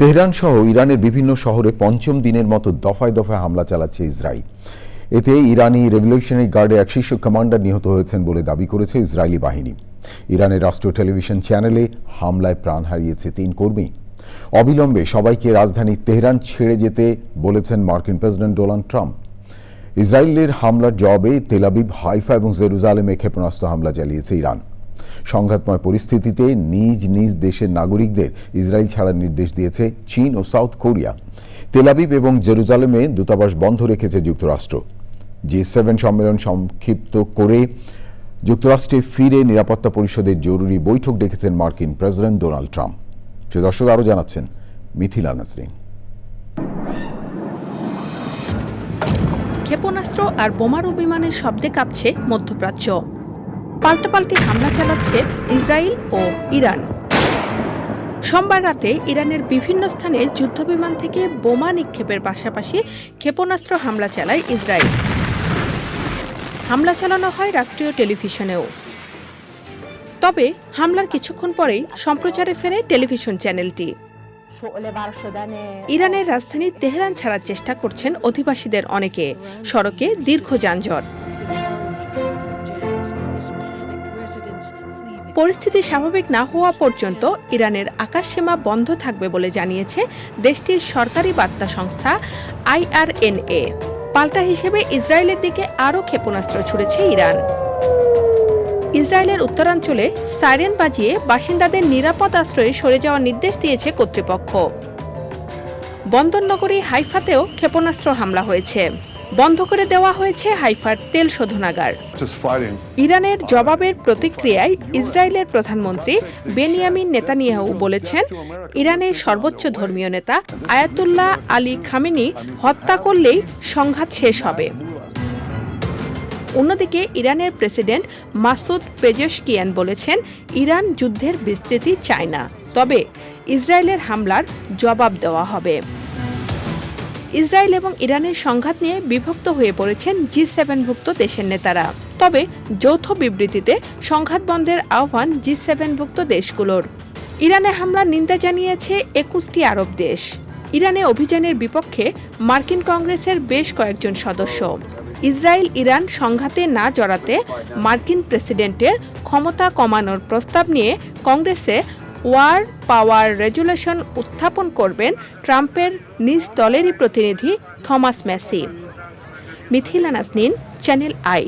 Tehran সহ ইরানের বিভিন্ন শহরে পঞ্চম দিনের মতো দফায় দফায় হামলা চালাচ্ছে ইসরায়েল। এতে ইরানি রেভলিউশনারি গার্ডে এক শীর্ষ কমান্ডার নিহত হয়েছেন বলে দাবি করেছে ইসরায়েলি বাহিনী। ইরানের রাষ্ট্রীয় টেলিভিশন চ্যানেলে হামলায় প্রাণ হারিয়েছে তিন কর্মী। অবিলম্বে সবাইকে রাজধানী তেহরান ছেড়ে যেতে বলেছেন মার্কিন প্রেসিডেন্ট ডোনাল্ড ট্রাম্প। ইসরায়েলের হামলার জবাবে তেলাবিব হাইফা এবং জেরুজালেমে ক্ষেপণাস্ত্র হামলা চালিয়েছে ইরান। সংঘাতময় পরিস্থিতিতে নিজ নিজ দেশের নাগরিকদের ইসরায়েল ছাড়ার নির্দেশ দিয়েছে চীন ও সাউথ কোরিয়া। তেলাবিব এবং জেরুজালেমে দূতাবাস বন্ধ রেখেছে যুক্তরাষ্ট্র। জি সেভেন সম্মেলন সংক্ষিপ্ত করে যুক্তরাষ্ট্রে ফিরে নিরাপত্তা পরিষদের জরুরি বৈঠক ডেকেছেন মার্কিন প্রেসিডেন্ট ডোনাল্ড ট্রাম্প। সে দর্শক, আরও জানাচ্ছেন মিথিলা নাজরিন। ক্ষেপণাস্ত্র আর বোমারু বিমানের শব্দে কাঁপছে মধ্যপ্রাচ্য। পাল্টাপাল্টি হামলা চালাচ্ছে ইসরায়েল ও ইরান। সোমবার রাতে ইরানের বিভিন্ন স্থানে যুদ্ধবিমান থেকে বোমা নিক্ষেপের পাশাপাশি ক্ষেপণাস্ত্র হামলা চালায় ইসরায়েল। হামলা চালানো হয় রাষ্ট্রীয় টেলিভিশনেও। তবে হামলার কিছুক্ষণ পরেই সম্প্রচারে ফেরে টেলিভিশন চ্যানেলটি। ইরানের রাজধানী তেহরান ছাড়ার চেষ্টা করছেন অধিবাসীদের অনেকে। সড়কে দীর্ঘ যানজট। পরিস্থিতি স্বাভাবিক না হওয়া পর্যন্ত ইরানের আকাশসীমা বন্ধ থাকবে বলে জানিয়েছে দেশটির সরকারি বার্তা সংস্থা আইআরএনএ। পাল্টা হিসেবে ইসরায়েলের দিকে আরও ক্ষেপণাস্ত্র ছুড়েছে ইরান। ইসরায়েলের উত্তরাঞ্চলে সাইরেন বাজিয়ে বাসিন্দাদের নিরাপদ আশ্রয়ে সরে যাওয়ার নির্দেশ দিয়েছে কর্তৃপক্ষ। বন্দরনগরী হাইফাতেও ক্ষেপণাস্ত্র হামলা হয়েছে। বন্ধ করে দেওয়া হয়েছে হাইফার তেল শোধনাগার। ইরানের জবাবের প্রতিক্রিয়ায় ইসরায়েলের প্রধানমন্ত্রী বেনিয়ামিন নেতানিয়াহু বলেছেন ইরানের সর্বোচ্চ ধর্মীয় নেতা আয়াতুল্লাহ আলী খামেনি হত্যা করলেই সংঘাত শেষ হবে। অন্যদিকে ইরানের প্রেসিডেন্ট মাসুদ পেজেশকিয়ান বলেছেন ইরান যুদ্ধের বিস্তৃতি চায় না তবে ইসরায়েলের হামলার জবাব দেওয়া হবে। ইসরায়েল এবং ইরানের সংঘাত নিয়ে বিভক্ত হয়ে পড়েছেন জি সেভেনভুক্ত দেশের নেতারা। তবে যৌথ বিবৃতিতে সংঘাত বন্ধের আহ্বান জি সেভেনভুক্ত দেশগুলোর। ইরানে হামলার নিন্দা জানিয়েছে একুশটি আরব দেশ। ইরানে অভিযানের বিপক্ষে মার্কিন কংগ্রেসের বেশ কয়েকজন সদস্য। ইসরায়েল ইরান সংঘাতে না জড়াতে মার্কিন প্রেসিডেন্টের ক্ষমতা কমানোর প্রস্তাব নিয়ে কংগ্রেসে ওয়ার পাওয়ার রেজুলেশন উত্থাপন করবেন ট্রাম্পের নিজ দলেরই প্রতিনিধি Thomas Massie. Mithila Nasnin channel I.